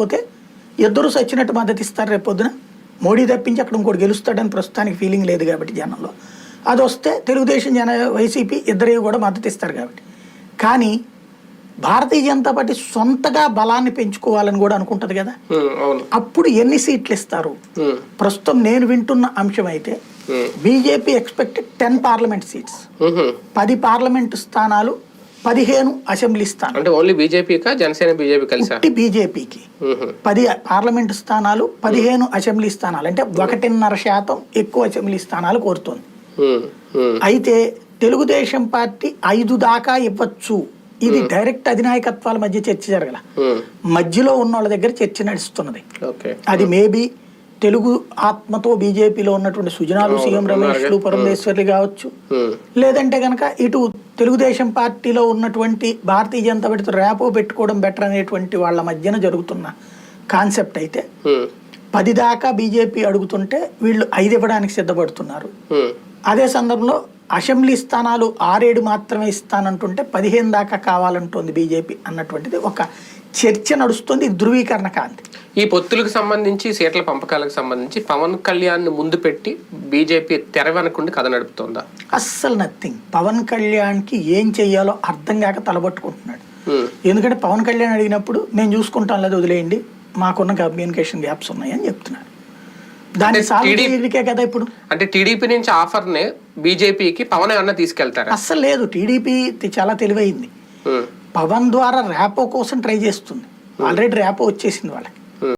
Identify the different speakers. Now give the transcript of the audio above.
Speaker 1: పోతే ఇద్దరు సచ్చినట్టు మద్దతు ఇస్తారు రేపు పొద్దున. మోడీ తప్పించి అక్కడ ఇంకోటి గెలుస్తాడని ప్రస్తుతానికి ఫీలింగ్ లేదు కాబట్టి జనంలో. అది వస్తే తెలుగుదేశం జన వైసీపీ ఇద్దరు కూడా మద్దతు ఇస్తారు కాబట్టి. కానీ భారతీయ జనతా పార్టీ సొంతగా బలాన్ని పెంచుకోవాలని కూడా అనుకుంటది కదా? అప్పుడు ఎన్ని సీట్లు ఇస్తారు? ప్రస్తుతం నేను వింటున్న అంశం అయితే BJP expected ten parliament seats. పది పార్లమెంటు స్థానాలు పదిహేను అసెంబ్లీ స్థానాలు
Speaker 2: అంటే ఓన్లీ బీజేపీకా జనసేన బీజేపీ కలిసా?
Speaker 1: బీజేపీకి. పది పార్లమెంటు స్థానాలు పదిహేను అసెంబ్లీ స్థానాలు అంటే ఒకటిన్నర శాతం ఎక్కువ అసెంబ్లీ స్థానాలు కోరుతోంది అయితే తెలుగుదేశం పార్టీ ఐదు దాకా ఇవ్వచ్చు. ఇది డైరెక్ట్ అధినాయకత్వాల మధ్య చర్చ జరగల. మధ్యలో ఉన్న వాళ్ళ దగ్గర చర్చ నడుస్తున్నది. అది మేబీ తెలుగు ఆత్మతో బీజేపీలో ఉన్నటువంటి సుజనాలు సీఎం రమేష్లు పురంధేశ్వర్లు కావచ్చు. లేదంటే కనుక ఇటు తెలుగుదేశం పార్టీలో ఉన్నటువంటి భారతీయ జనతా పార్టీతో ర్యాపో పెట్టుకోవడం బెటర్ అనేటువంటి వాళ్ళ మధ్యన జరుగుతున్న కాన్సెప్ట్ అయితే పది దాకా బీజేపీ అడుగుతుంటే వీళ్ళు ఐదు ఇవ్వడానికి సిద్ధపడుతున్నారు. అదే సందర్భంలో అసెంబ్లీ స్థానాలు ఆరేడు మాత్రమే ఇస్తానంటుంటే పదిహేను దాకా కావాలంటోంది బీజేపీ అన్నటువంటిది ఒక చర్చ నడుస్తుంది ధృవీకరణ కాంతి.
Speaker 2: ఈ పొత్తులకు సంబంధించి సీట్ల పంపకాలకు సంబంధించి పవన్ కళ్యాణ్ ముందు పెట్టి బీజేపీ తెర వెనకుండి కథ నడుపుతోందా?
Speaker 1: అస్సలు నథింగ్. పవన్ కళ్యాణ్కి ఏం చెయ్యాలో అర్థం కాక తలబట్టుకుంటున్నాడు.
Speaker 2: ఉమ్,
Speaker 1: ఎందుకంటే పవన్ కళ్యాణ్ అడిగినప్పుడు నేను చూసుకుంటాను లేదు వదిలేయండి మాకున్న కమ్యూనికేషన్ గ్యాప్స్ ఉన్నాయని చెప్తున్నాడు.
Speaker 2: TDP
Speaker 1: చేయడానికే కదా ఇప్పుడు?
Speaker 2: అంటే టీడీపీ నుంచి ఆఫర్ని బీజేపీకి పవన్ ఏమన్నా తీసుకెళ్తారా?
Speaker 1: అస్సలు లేదు. టీడీపీ చాలా తెలివైంది.
Speaker 2: ఉమ్,
Speaker 1: పవన్ ద్వారా ర్యాపో కోసం ట్రై చేస్తుంది. ఆల్రెడీ ర్యాపో వచ్చేసింది వాళ్ళకి.